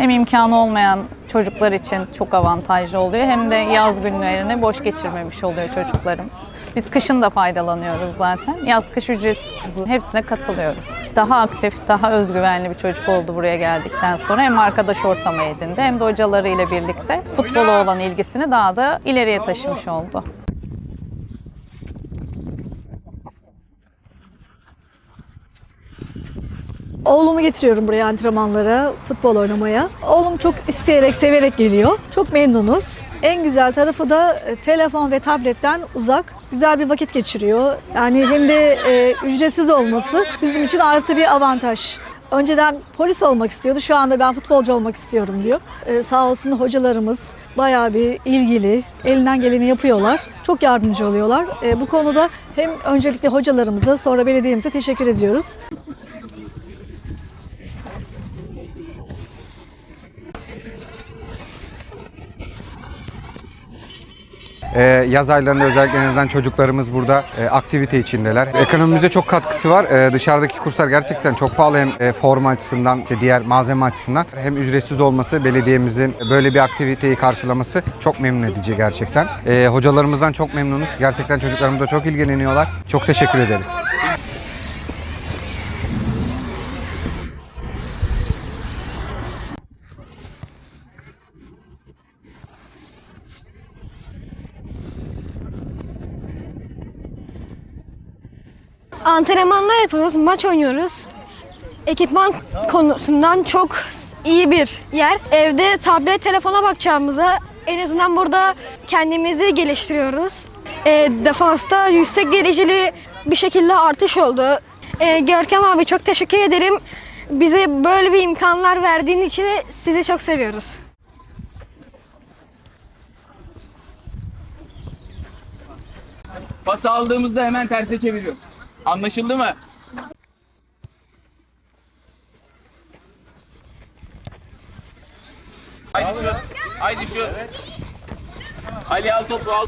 Hem imkanı olmayan çocuklar için çok avantajlı oluyor hem de yaz günlerini boş geçirmemiş oluyor çocuklarımız. Biz kışın da faydalanıyoruz zaten. Yaz kış ücretsiz hepsine katılıyoruz. Daha aktif, daha özgüvenli bir çocuk oldu buraya geldikten sonra. Hem arkadaş ortamı edindi hem de hocalarıyla birlikte futbola olan ilgisini daha da ileriye taşımış oldu. Oğlumu getiriyorum buraya antrenmanlara, futbol oynamaya. Oğlum çok isteyerek, severek geliyor. Çok memnunuz. En güzel tarafı da e, telefon ve tabletten uzak, güzel bir vakit geçiriyor. Yani hem de e, ücretsiz olması bizim için artı bir avantaj. Önceden polis olmak istiyordu, şu anda ben futbolcu olmak istiyorum diyor. E, sağ olsun hocalarımız bayağı bir ilgili, elinden geleni yapıyorlar. Çok yardımcı oluyorlar. E, bu konuda hem öncelikle hocalarımıza, sonra belediyemize teşekkür ediyoruz. Ee, yaz aylarında özellikle en azından çocuklarımız burada e, aktivite içindeler. Ekonomimize çok katkısı var. Ee, dışarıdaki kurslar gerçekten çok pahalı hem e, forma açısından, işte diğer malzeme açısından hem ücretsiz olması, belediyemizin böyle bir aktiviteyi karşılaması çok memnun edici gerçekten. Ee, hocalarımızdan çok memnunuz. Gerçekten çocuklarımızla çok ilgileniyorlar. Çok teşekkür ederiz. Antrenmanlar yapıyoruz, maç oynuyoruz. Ekipman konusundan çok iyi bir yer. Evde tablet, telefona bakacağımıza en azından burada kendimizi geliştiriyoruz. E, defansta yüksek dereceli bir şekilde artış oldu. E, Görkem abi çok teşekkür ederim. Bize böyle bir imkanlar verdiğin için sizi çok seviyoruz. Pas aldığımızda hemen terse çeviriyor. Anlaşıldı mı? Haydi şu. Haydi şu. Ali al topu al.